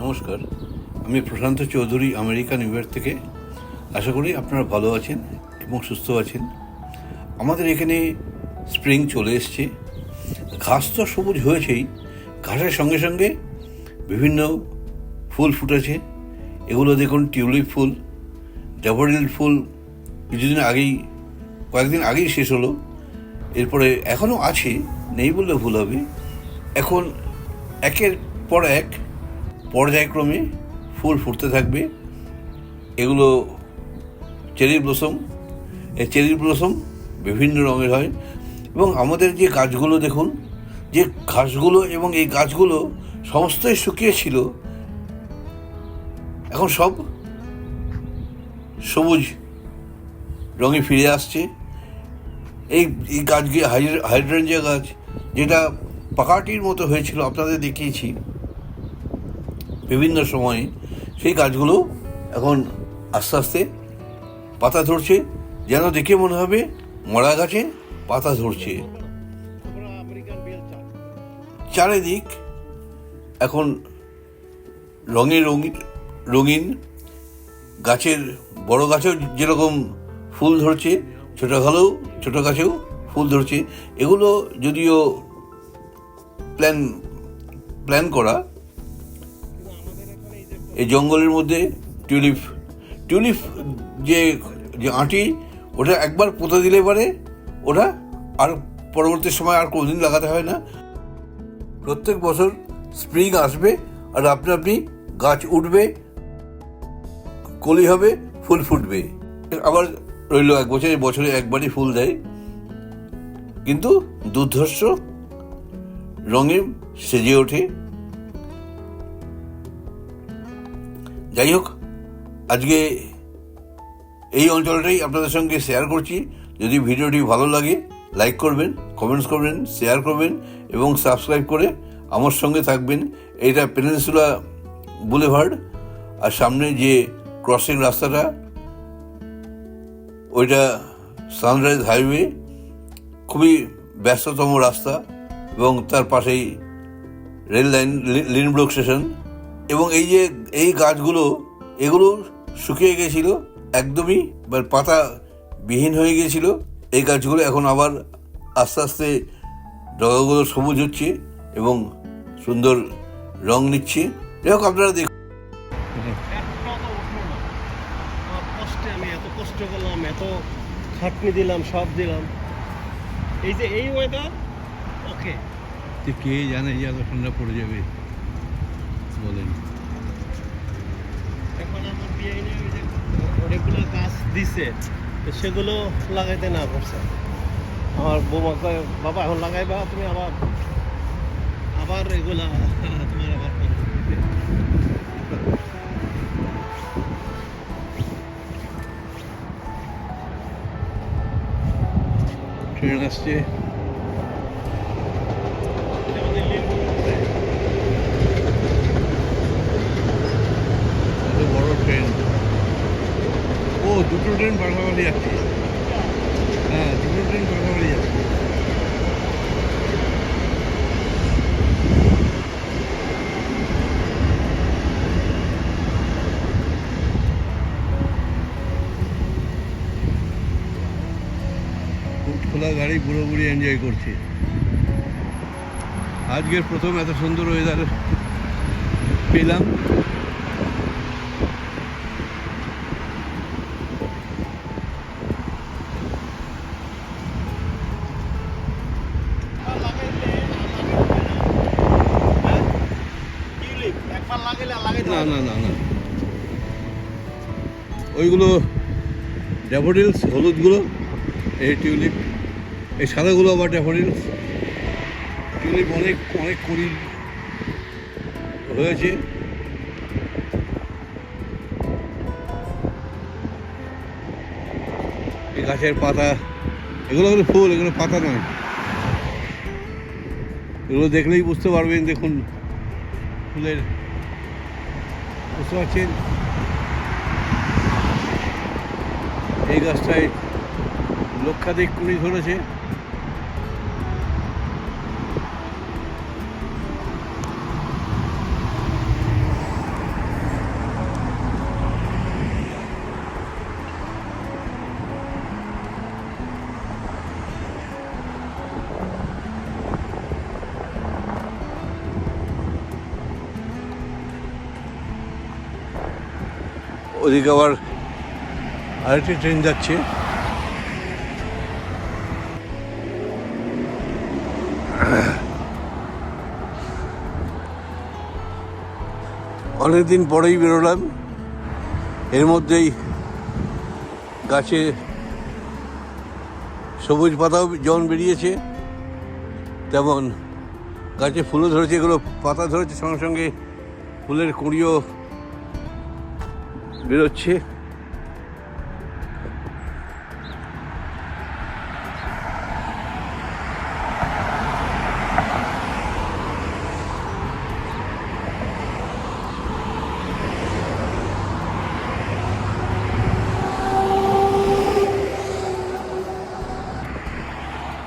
নমস্কার। আমি Prashanta Chowdhury, America, New York থেকে। আশা করি আপনারা ভালো আছেন এবং সুস্থ আছেন। আমাদের এখানে স্প্রিং চলে এসছে। ঘাস তো সবুজ হয়েছেই। ঘাসের সঙ্গে সঙ্গে বিভিন্ন ফুল ফুটেছে। এগুলো দেখুন, টিউলিপ ফুল ড্যাফোডিল ফুল, কিছুদিন আগেই, কয়েকদিন আগেই শেষ হলো। এরপরে এখনও আছে, নেই বললে ভুল হবে। এখন একের পর এক পর্যায়ক্রমে ফুল ফুটতে থাকবে। এগুলো চেরি ব্লসম। এই চেরি ব্লসম বিভিন্ন রঙের হয় এবং আমাদের যে গাছগুলো দেখুন, যে ঘাসগুলো এবং এই গাছগুলো সমস্তই শুকিয়েছিল এখন সব সবুজ রঙে ফিরে আসছে। এই এই গাছগুলি হাইড্রেঞ্জিয়া গাছ, যেটা পাকাটির মতো হয়েছিল, আপনাদের দেখিয়েছি। বিভিন্ন সময়ে সেই গাছগুলো এখন আস্তে আস্তে পাতা ধরছে, যেন দেখে মনে হবে মরা গাছে পাতা ধরছে। চারিদিক এখন রঙে রঙিন রঙিন। গাছের, বড় গাছেও যেরকম ফুল ধরছে ছোটো হলেও ছোটো গাছেও ফুল ধরছে। এগুলো যদিও প্ল্যান প্ল্যান করা এই জঙ্গলের মধ্যে টিউলিপ টিউলিপ যে যে আঁটি, ওটা একবার পুঁতে দিলে পারে, ওটা আর পরবর্তী সময় আর কোনোদিন লাগাতে হয় না। প্রত্যেক বছর স্প্রিং আসবে আর আপনি আপনি গাছ উঠবে, কলি হবে, ফুল ফুটবে। আবার রইল এক বছরে বছরে একবারই ফুল দেয়। কিন্তু দুর্ধর্ষ, রঙে সেজে ওঠে। যাই হোক আজকে এই অঞ্চলটাই আপনাদের সঙ্গে শেয়ার করছি। যদি ভিডিওটি ভালো লাগে লাইক করবেন কমেন্টস করবেন শেয়ার করবেন এবং সাবস্ক্রাইব করে আমার সঙ্গে থাকবেন। এটা পেনিনসুলা বুলেভার্ড আর সামনে যে ক্রসিং রাস্তাটা, ওইটা সানরাইজ হাইওয়ে খুবই ব্যস্ততম রাস্তা এবং তার পাশেই রেল লাইন লিনব্লক স্টেশন এবং এই যে এই গাছগুলো এগুলো শুকিয়ে গেছিল একদমই বা পাতা বিহীন হয়ে গিয়েছিল এই গাছগুলো এখন আবার আস্তে আস্তে ডগাগুলো সবুজ হচ্ছে এবং সুন্দর রং নিচ্ছে। যাই হোক আপনারা দেখুন। আমি এত কষ্ট করলাম এত খাটনি দিলাম সব দিলাম। এই যে এই ওয়েদার ওকে কে জানে যে এত ঠান্ডা পড়ে যাবে? বলেন এখন আমার যে অনেকগুলো গাছ দিছে, তো সেগুলো লাগাইতে না করছে আমার বৌমা কয়, বাবা, এখন লাগাইবা, তুমি আবার আবার এগুলা তোমার আবার করতে হবে।" ট্রেন আসছে আমাদের লেবু আছে। এত বড় ট্রেন ও দুটো ট্রেন পাখাপাখি যাচ্ছে হ্যাঁ দুটো ট্রেন যাচ্ছে খুব খোলা গাড়ি পুরোপুরি এনজয় করছে। আজকের প্রথম এত সুন্দর ওয়েদার পেলাম একবার লাগাইলে আর লাগাইতে হবে না। হ্যাঁ? টিউলিপ, একবার লাগাইলে আর লাগাইতে না না না না। ওইগুলো ড্যাফোডিলস, হলুদগুলো, এই টিউলিপ, এই সাদাগুলো আবার ড্যাফোডিলস। টিউলিপ অনেক অনেক কুড়ি হয়েছে। এই গাছের পাতা, এগুলো হলো ফুল, এগুলো পাতা নয়। এগুলো দেখলেই বুঝতে পারবেন, দেখুন, ফুলের বুঝতে পারছেন এই গাছটায় লক্ষাধিক কুড়ি ধরেছে। ওদিকে আবার আরেকটি ট্রেন যাচ্ছে। অনেকদিন পরেই বেরোলাম। এর মধ্যেই গাছে সবুজ পাতাও যেমন বেরিয়েছে। তেমন গাছে ফুলও ধরেছে, এগুলো পাতা ধরেছে, সঙ্গে সঙ্গে ফুলের কুঁড়িও বেরোচ্ছে।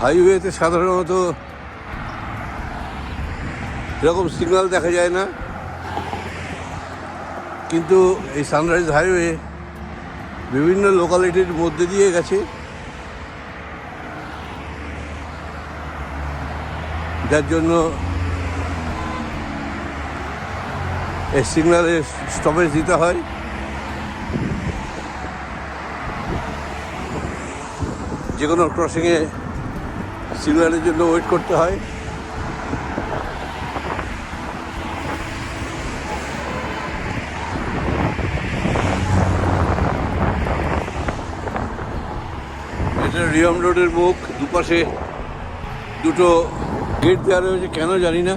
হাইওয়েতে সাধারণত এরকম সিগন্যাল দেখা যায় না। কিন্তু এই সানরাইজ হাইওয়ে বিভিন্ন লোকালিটির মধ্যে দিয়ে গেছে। যার জন্য এই সিগনালে স্টপেজ দিতে হয়। যে কোনো ক্রসিংয়ে সিগন্যালের জন্য ওয়েট করতে হয় এটা রিয়াম রোডের মুখ দুপাশে দুটো গেট দেওয়া রয়েছে কেন জানি না।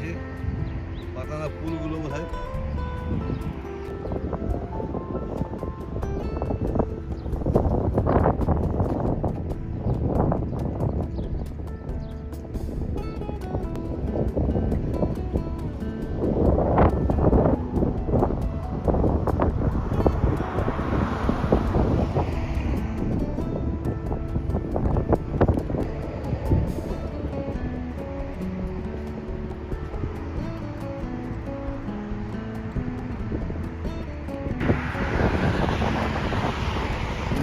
পাতা পাতানা ফুলগুলো বোধ হয়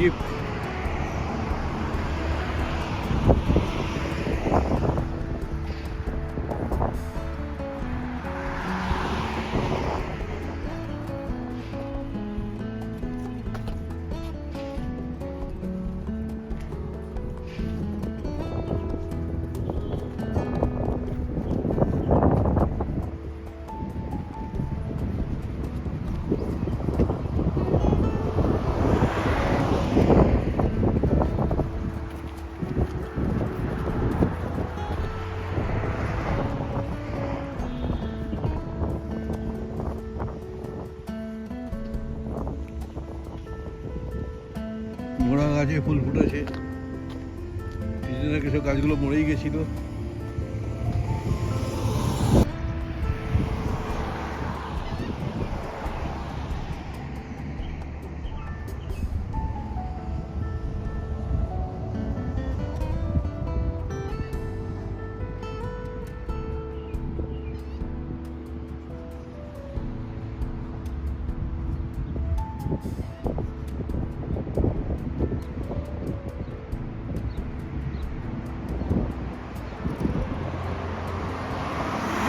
you. গাছে ফুল ফুটেছে। কিছুদিন আগে সব গাছগুলো মরেই গেছিল।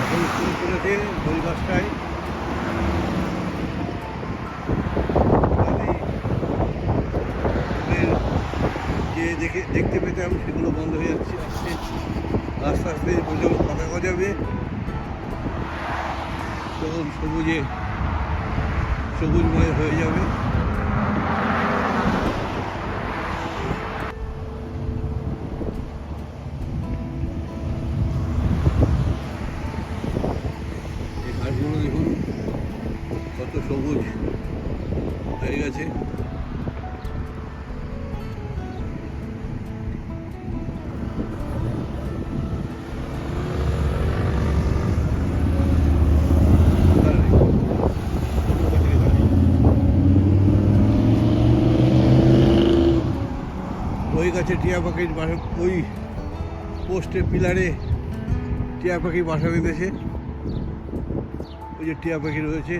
এখন ফুল ফুটেছে দোল গাছটায় কাজেই ফুলের যে দেখে দেখতে পেতাম সেগুলো বন্ধ হয়ে যাচ্ছে, আসছে। আস্তে আস্তে প্রচুর পাকা গজাবে তখন সবুজে, সবুজময় হয়ে যাবে। গাছে টিয়া পাখির বাসা ওই পোস্টে পিলারে টিয়া পাখি বাসা বেঁধেছে। ওই যে টিয়া পাখি রয়েছে।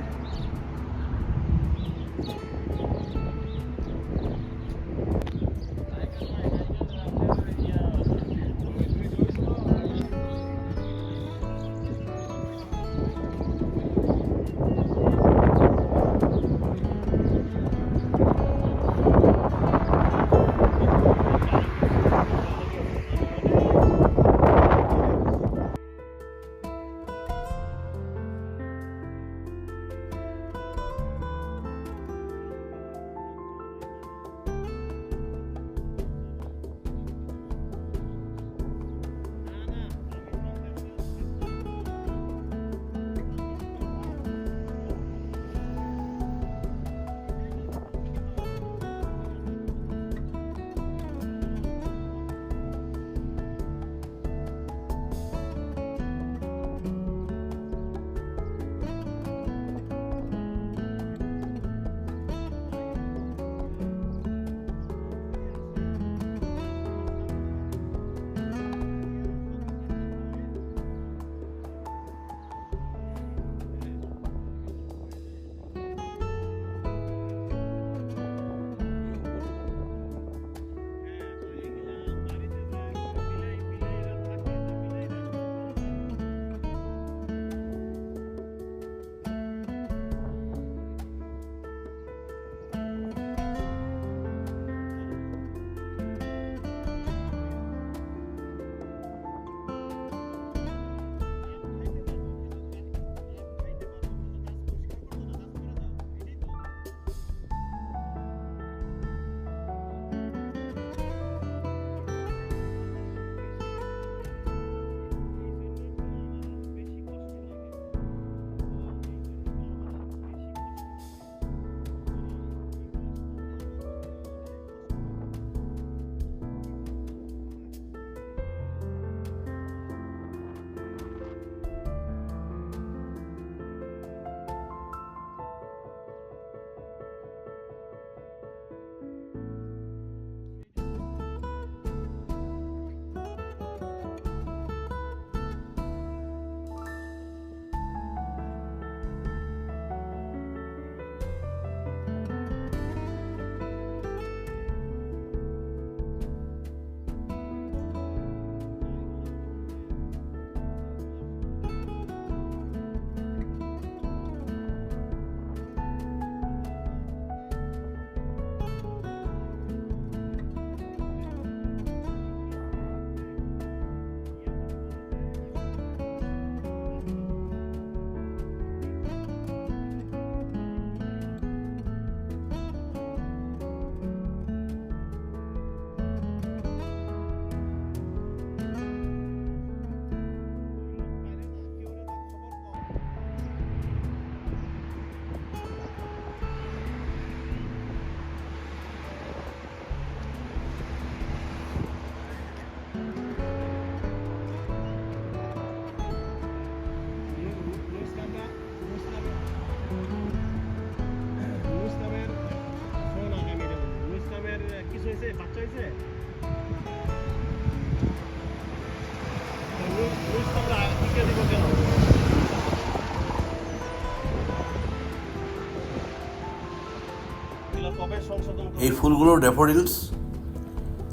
এই ফুলগুলো ড্যাফোডিলস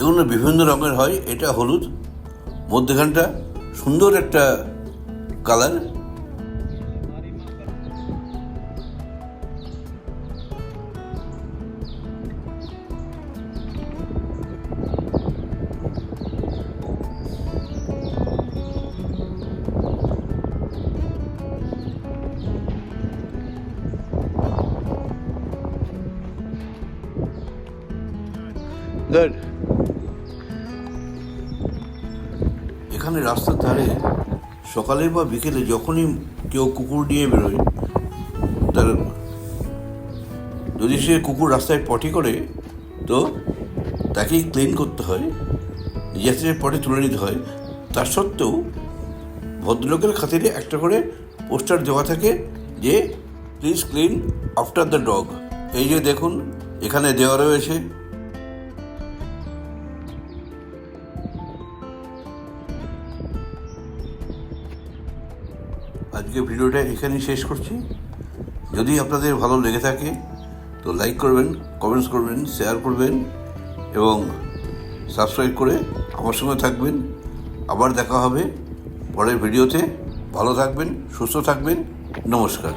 এগুলো বিভিন্ন রঙের হয়। এটা হলুদ মধ্যখানটা সুন্দর একটা কালার। এখানে রাস্তার ধারে সকালে বা বিকেলে যখনই কেউ কুকুর নিয়ে বেরোয়, তার যদি সে কুকুর রাস্তায় পটি করে, তো তাকেই ক্লিন করতে হয় নিজের পটি তুলে নিতে হয়। তা সত্ত্বেও ভদ্রলোকের খাতিরে একটা করে পোস্টার দেওয়া থাকে যে please clean after the dog এই যে দেখুন, এখানে দেওয়া রয়েছে আজকে ভিডিওটা এখানেই শেষ করছি। যদি আপনাদের ভালো লেগে থাকে, তো লাইক করবেন কমেন্টস করবেন শেয়ার করবেন, এবং সাবস্ক্রাইব করে আমার সঙ্গে থাকবেন। আবার দেখা হবে পরের ভিডিওতে। ভালো থাকবেন, সুস্থ থাকবেন। নমস্কার।